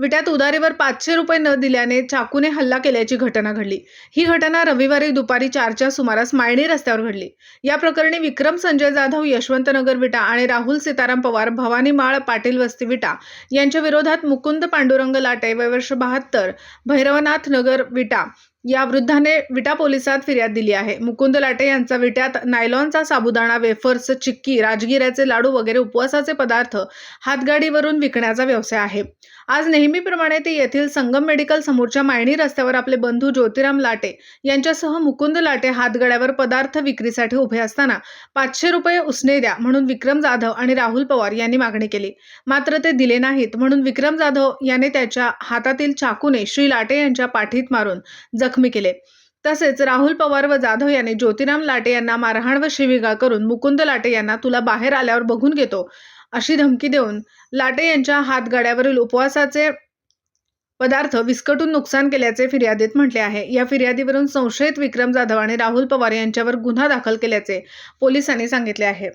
विट्यात उधारीवर पाचशे रुपये न दिल्याने चाकूने हल्ला केल्याची घटना घडली. ही घटना रविवारी दुपारी चारच्या सुमारास मायणी रस्त्यावर घडली. या प्रकरणी विक्रम संजय जाधव यशवंतनगर विटा आणि राहुल सीताराम पवार भवानी माळ पाटील वस्ती विटा यांच्या विरोधात मुकुंद पांडुरंग लाटे वय वर्ष बहात्तर भैरवनाथ नगर विटा या वृद्धाने विटा पोलिसात फिर्याद दिली आहे. मुकुंद लाटे यांचा विट्यात नायलॉनचा साबुदाणा वेफर्स चिक्की राजगिऱ्याचे लाडू वगैरे उपवासाचे पदार्थ हातगाडीवरून विकण्याचा व्यवसाय आहे. आज नेहमीप्रमाणे ते येथील संगम मेडिकल समोरच्या मायणी रस्त्यावर आपले बंधू ज्योतिराम लाटे यांच्यासह मुकुंद लाटे हातगाड्यावर पदार्थ विक्रीसाठी उभे असताना पाचशे रुपये उसने द्या म्हणून विक्रम जाधव आणि राहुल पवार यांनी मागणी केली. मात्र ते दिले नाहीत म्हणून विक्रम जाधव याने त्याच्या हातातील चाकूने श्री लाटे यांच्या पाठीत मारून जखमी केले. तसेच राहुल पवार व जाधव यांनी ज्योतिराम लाटे यांना मारहाण व शिविगा करून मुकुंद लाटे यांना तुला बाहेर आल्यावर बघून घेतो अशी धमकी देऊन लाटे यांच्या हातगाड्यावरील उपवासाचे पदार्थ विस्कटून नुकसान केल्याचे फिर्यादीत म्हटले आहे. या फिर्यादीवरून संशयित विक्रम जाधव आणि राहुल पवार यांच्यावर गुन्हा दाखल केल्याचे पोलिसांनी सांगितले आहे.